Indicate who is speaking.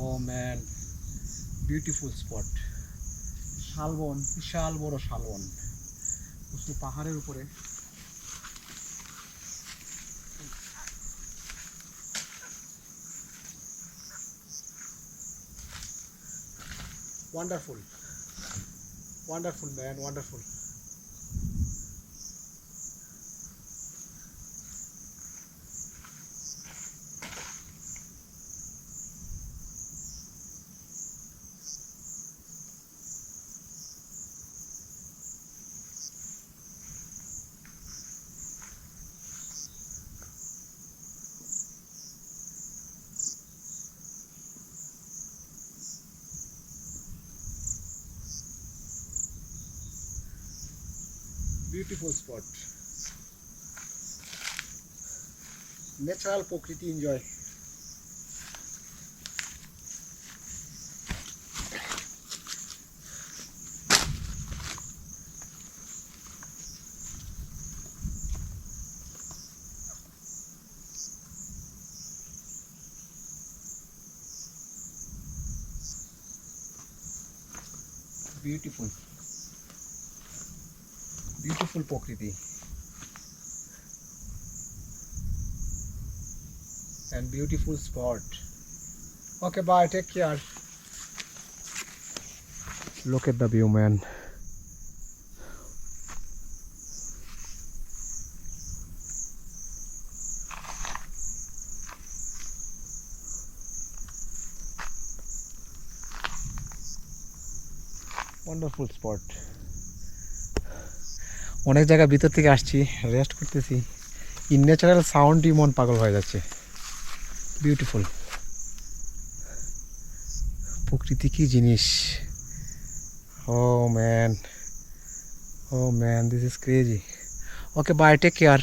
Speaker 1: home and beautiful spot. শালবন বিশাল বড় শালবন উঁচু পাহাড়ের উপরে wonderful wonderful man wonderful beautiful spot natural প্রকৃতি এনজয় বিউটিফুল বিউটিফুল প্রকৃতি and beautiful spot. Okay, bye. Take care. Look at the view, man. Wonderful spot. অনেক জায়গা ভিতর থেকে আসছি রেস্ট করতেছি। ইন ন্যাচারাল সাউন্ডই মন পাগল হয়ে যাচ্ছে। বিউটিফুল প্রকৃতি কী জিনিস? ও man oh man this is crazy okay bye take care